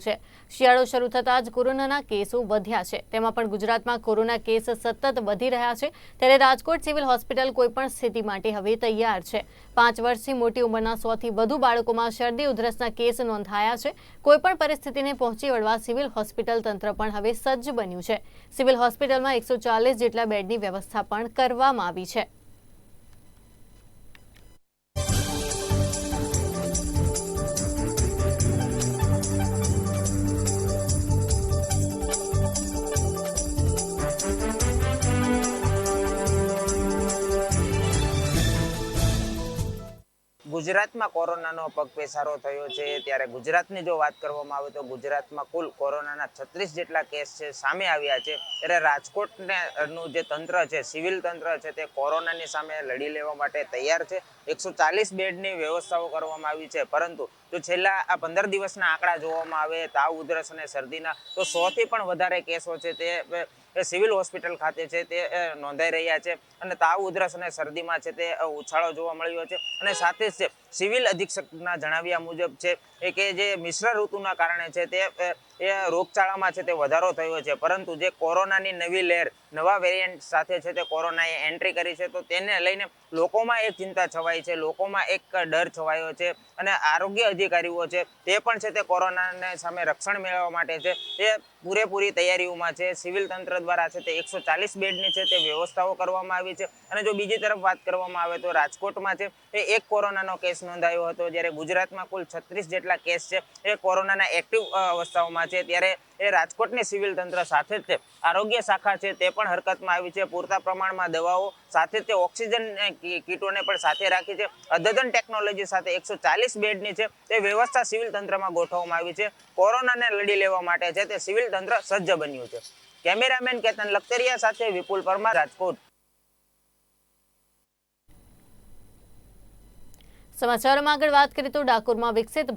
છે. શિયાળો શરૂ થતાં જ કોરોનાના કેસો વધ્યા છે. તેમાં પણ ગુજરાતમાં કોરોના કેસ સતત વધી રહ્યા છે. ત્યારે રાજકોટ સિવિલ હોસ્પિટલ કોઈપણ સ્થિતિ માટે હવે તૈયાર છે. પાંચ વર્ષથી મોટી ઉંમરના સોથી વધુ બાળકોમાં શરદી ઉધરસના કેસ નોંધાયા છે. કોઈપણ પરિસ્થિતિને પહોંચી વળવા સિવિલ હોસ્પિટલ તંત્ર પણ હવે સજ્જ બન્યું છે. સિવિલ હોસ્પિટલમાં એકસો જેટલા બેડની વ્યવસ્થા પણ કરવામાં આવી છે. ગુજરાતમાં કોરોનાનો પગપેસારો થયો છે, ત્યારે ગુજરાતની જો વાત કરવામાં આવે તો ગુજરાતમાં કુલ કોરોનાના છત્રીસ જેટલા કેસ છે, સામે આવ્યા છે. ત્યારે રાજકોટને નું જે તંત્ર છે, સિવિલ તંત્ર છે, તે કોરોનાની સામે લડી લેવા માટે તૈયાર છે. એકસો ચાલીસ બેડની વ્યવસ્થાઓ કરવામાં આવી છે, પરંતુ જો છેલ્લા આ પંદર દિવસના આંકડા જોવામાં આવે, તાવ, ઉધરસ અને શરદીના, તો સોથી પણ વધારે કેસો છે તે એ સિવિલ હોસ્પિટલ ખાતે છે તે નોંધાઈ રહ્યા છે. અને તાવ, ઉધરસ અને શરદીમાં છે તે ઉછાળો જોવા મળ્યો છે. અને સાથે જ સિવિલ અધિક્ષકના જણાવ્યા મુજબ છે કે જે મિશ્ર ઋતુના કારણે છે તે, એ રોગચાળામાં છે તે વધારો થયો છે. પરંતુ જે કોરોનાની નવી લહેર, નવા વેરિયન્ટ સાથે છે તે કોરોનાએ એન્ટ્રી કરી છે, તો તેને લઈને લોકોમાં એક ચિંતા છવાઈ છે. લોકોમાં એક ડર છવાયો છે. અને આરોગ્ય અધિકારીઓ છે તે પણ છે તે કોરોનાને સામે રક્ષણ મેળવવા માટે છે એ પૂરેપૂરી તૈયારીઓમાં છે. સિવિલ તંત્ર દ્વારા છે તે એકસો ચાલીસ બેડની છે તે વ્યવસ્થાઓ કરવામાં આવી છે. અને જો બીજી તરફ વાત કરવામાં આવે તો રાજકોટમાં છે એ એક કોરોનાનો કેસ નોંધાયો હતો. જ્યારે ગુજરાતમાં કુલ છત્રીસ જેટલા કેસ છે એ કોરોનાના એક્ટિવ અવસ્થાઓમાં છે. ત્યારે એ રાજકોટની સિવિલ તંત્ર સાથે જ તે આરોગ્ય શાખા છે તે પણ હરકતમાં આવી છે. પૂરતા પ્રમાણમાં દવાઓ સાથે તે ઓક્સિજન કીટોને પણ સાથે રાખી છે. અદ્યતન ટેકનોલોજી સાથે એકસો ચાલીસ બેડની છે તે વ્યવસ્થા સિવિલ તંત્રમાં ગોઠવવામાં આવી છે. કોરોનાને લડી લેવા માટે છે તે સિવિલ તંત્ર સજ્જ બન્યું છે. કેમેરામેન કેતન લખતરિયા સાથે વિપુલ પરમાર રાજકોટ. સમાચારોમાં આગળ વાત કરીએ તો ડાકોરમાં વિકસિત